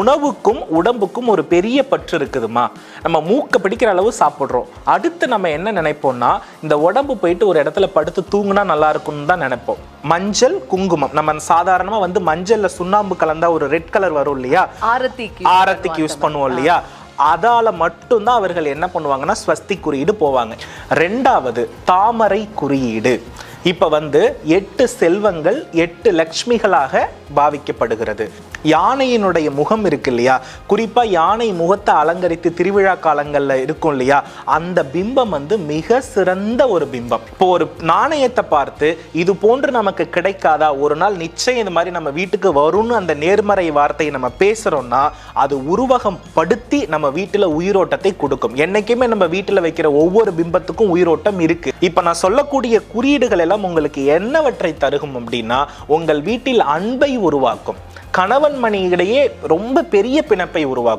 உணவுக்கும் உடம்புக்கும் ஒரு பெரிய பற்று இருக்குதுமா நம்ம மூக்க பிடிக்கிற அளவு சாப்பிட்றோம். அடுத்து நம்ம என்ன நினைப்போம்னா இந்த உடம்பு போயிட்டு ஒரு இடத்துல படுத்து தூங்குனா நல்லா இருக்கும்னு தான் நினைப்போம். மஞ்சள் குங்குமம். நம்ம சாதாரணமா வந்து மஞ்சள்ல சுண்ணாம்பு கலந்தா ஒரு ரெட் கலர் வரும் இல்லையா? ஆரத்திக்கு ஆரத்திக்கு யூஸ் பண்ணுவோம் இல்லையா? அதால மட்டும்தான் அவர்கள் என்ன பண்ணுவாங்கன்னா ஸ்வஸ்தி குறியீடு போவாங்க. ரெண்டாவது தாமரை குறியீடு. இப்போ வந்து எட்டு செல்வங்கள் எட்டு லக்ஷ்மிகளாக பாவிக்கப்படுகிறது. யானையினுடைய முகம் இருக்கு இல்லையா? குறிப்பாக யானை முகத்தை அலங்கரித்து திருவிழா காலங்களில் இருக்கும் இல்லையா? அந்த பிம்பம் வந்து மிக சிறந்த ஒரு பிம்பம். இப்போ ஒரு நாணயத்தை பார்த்து இது போன்று நமக்கு கிடைக்காதா? ஒரு நாள் நிச்சயம் இது மாதிரி நம்ம வீட்டுக்கு வரும்னு அந்த நேர்மறை வார்த்தையை நம்ம பேசுகிறோம்னா அது உருவகம் படுத்தி நம்ம வீட்டில் உயிரோட்டத்தை கொடுக்கும். என்றைக்குமே நம்ம வீட்டில் வைக்கிற ஒவ்வொரு பிம்பத்துக்கும் உயிரோட்டம் இருக்கு. இப்போ நான் சொல்லக்கூடிய குறியீடுகள் எல்லாம் உங்களுக்கு என்னவற்றை தருகும் அப்படின்னா உங்கள் வீட்டில் அன்பை உருவாக்கும். கணவன் மணியிடையே ரொம்ப பெரிய பிணப்பை உருவாக்கும்.